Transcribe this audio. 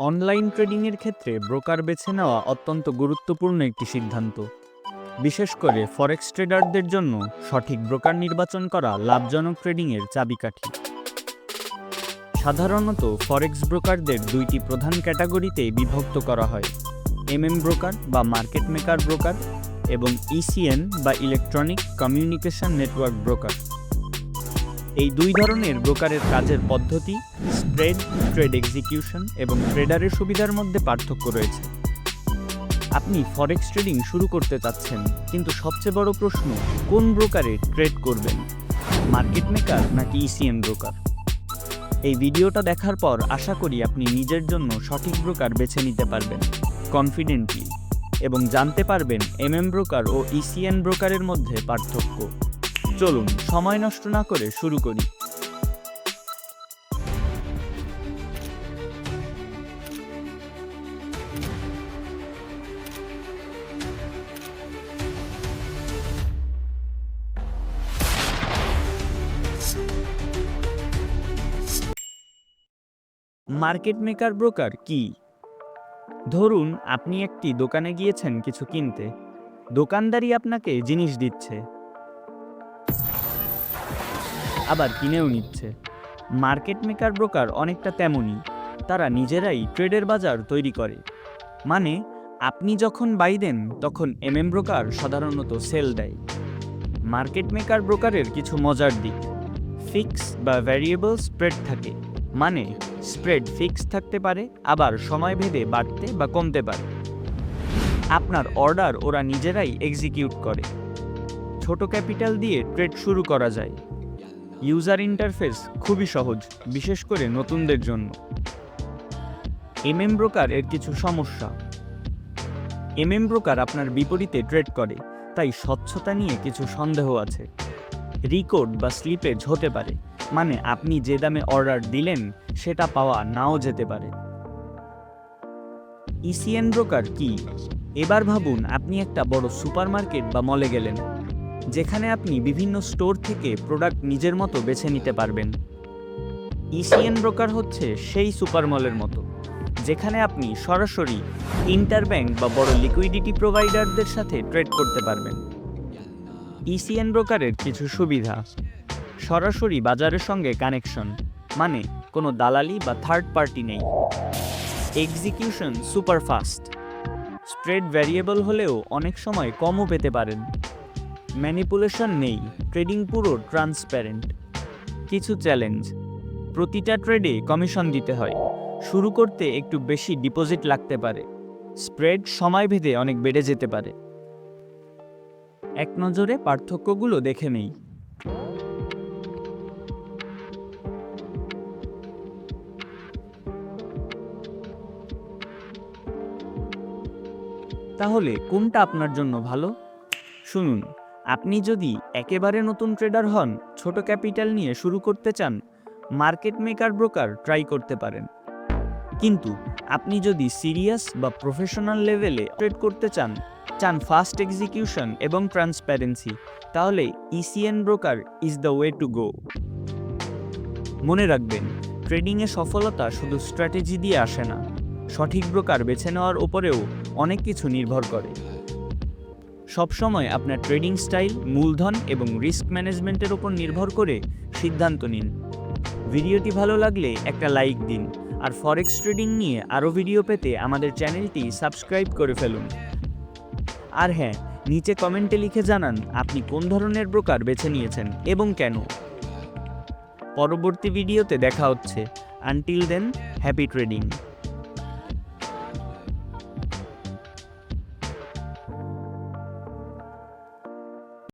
Online ট্রেডিংয়ের ক্ষেত্রে broker বেছে নেওয়া অত্যন্ত গুরুত্বপূর্ণ একটি সিদ্ধান্ত। বিশেষ করে ফরেক্স ট্রেডারদের জন্য সঠিক ব্রোকার নির্বাচন করা লাভজনক ট্রেডিংয়ের চাবিকাঠি। সাধারণত ফরেক্স ব্রোকারদের দুইটি প্রধান ক্যাটাগরিতে বিভক্ত করা হয়, এমএম ব্রোকার বা মার্কেট মেকার ব্রোকার এবং ইসিএন বা ইলেকট্রনিক কমিউনিকেশন নেটওয়ার্ক ব্রোকার। এই দুই ধরনের ব্রোকারের কাজের পদ্ধতি, স্প্রেড, ট্রেড এক্সিকিউশন এবং ট্রেডারের সুবিধার মধ্যে পার্থক্য রয়েছে। আপনি ফরেক্স ট্রেডিং শুরু করতে চাচ্ছেন, কিন্তু সবচেয়ে বড় প্রশ্ন, কোন ব্রোকারে ট্রেড করবেন? মার্কেট মেকার নাকি ইসিএম ব্রোকার? এই ভিডিওটা দেখার পর আশা করি আপনি নিজের জন্য সঠিক ব্রোকার বেছে নিতে পারবেন, কনফিডেন্টলি, এবং জানতে পারবেন এমএম ব্রোকার ও ইসিএন ব্রোকারের মধ্যে পার্থক্য। চলুন, সময় নষ্ট না করে শুরু করি। মার্কেট মেকার ব্রোকার কি? ধরুন, আপনি একটি দোকানে গিয়েছেন কিছু কিনতে। দোকানদারি আপনাকে জিনিস দিচ্ছে। আবার কিনেও নিচ্ছে। মার্কেট মেকার ব্রোকার অনেকটা তেমনই। তারা নিজেরাই ট্রেডের বাজার তৈরি করে। মানে আপনি যখন বাই দেন, তখন এমএম ব্রোকার সাধারণত সেল দেয়। মার্কেট মেকার ব্রোকারের কিছু মজার দিক। ফিক্স বা ভ্যারিয়েবল স্প্রেড থাকে। মানে স্প্রেড ফিক্স থাকতে পারে, আবার সময় ভেদে বাড়তে বা কমতে পারে। আপনার অর্ডার ওরা নিজেরাই এক্সিকিউট করে। ছোট ক্যাপিটাল দিয়ে ট্রেড শুরু করা যায়। ইউজার ইন্টারফেস খুবই সহজ, বিশেষ করে নতুনদের জন্য। এমএম ব্রোকার এর কিছু সমস্যা। এমএম ব্রোকার আপনার বিপরীতে ট্রেড করে, তাই স্বচ্ছতা নিয়ে কিছু সন্দেহ আছে। রিকোড বা স্লিপেজ হতে পারে মানে আপনি যে দামে অর্ডার দিলেন, সেটা পাওয়া নাও যেতে পারে। ইসিএন ব্রোকার কি? এবার ভাবুন, আপনি একটা বড় সুপারমার্কেট বা মলে গেলেন। যেখানে আপনি বিভিন্ন স্টোর থেকে প্রোডাক্ট নিজের মতো বেছে নিতে পারবেন। ইসিএন ব্রোকার হচ্ছে সেই সুপার মলের মতো, যেখানে আপনি সরাসরি ইন্টারব্যাংক বা বড় লিকুইডিটি প্রোভাইডারদের সাথে ট্রেড করতে পারবেন। ইসিএন ব্রোকারের কিছু সুবিধা, সরাসরি বাজারের সঙ্গে কানেকশন মানে কোনো দালালি বা থার্ড পার্টি নেই। Execution super fast spread variable হলেও অনেক সময় কমও পেতে পারেন। ম্যানিপুলেশন নেই ট্রেডিং পুরো ট্রান্সপ্যারেন্ট কিছু চ্যালেঞ্জ প্রতিটা ট্রেডে কমিশন দিতে হয়। শুরু করতে একটু বেশি ডিপোজিট লাগতে পারে। স্প্রেড সময় ভেদে অনেক বেড়ে যেতে পারে। এক নজরে পার্থক্যগুলো দেখে নেই। তাহলে কোনটা আপনার জন্য ভালো? শুনুন। আপনি যদি একেবারে নতুন ট্রেডার হন, ছোট ক্যাপিটাল নিয়ে শুরু করতে চান, মার্কেট মেকার ব্রোকার ট্রাই করতে পারেন। কিন্তু আপনি যদি সিরিয়াস বা প্রফেশনাল লেভেলে ট্রেড করতে চান চান ফাস্ট এক্সিকিউশন এবং ট্রান্সপ্যারেন্সি, তাহলে ECN broker is the way to go. মনে রাখবেন, ট্রেডিংয়ে সফলতা শুধু স্ট্র্যাটেজি দিয়ে আসে না, সঠিক ব্রোকার বেছে নেওয়ার ওপরেও অনেক কিছু নির্ভর করে। সবসময় আপনার ট্রেডিং স্টাইল, মূলধন এবং রিস্ক ম্যানেজমেন্টের ওপর নির্ভর করে সিদ্ধান্ত নিন। ভিডিওটি ভালো লাগলে একটা লাইক দিন আর ফরেক্স ট্রেডিং নিয়ে আরও ভিডিও পেতে আমাদের চ্যানেলটি সাবস্ক্রাইব করে ফেলুন। আর হ্যাঁ নিচে কমেন্টে লিখে জানান আপনি কোন ধরনের ব্রোকার বেছে নিয়েছেন এবং কেন। পরবর্তী ভিডিওতে দেখা হচ্ছে। Until then, happy trading.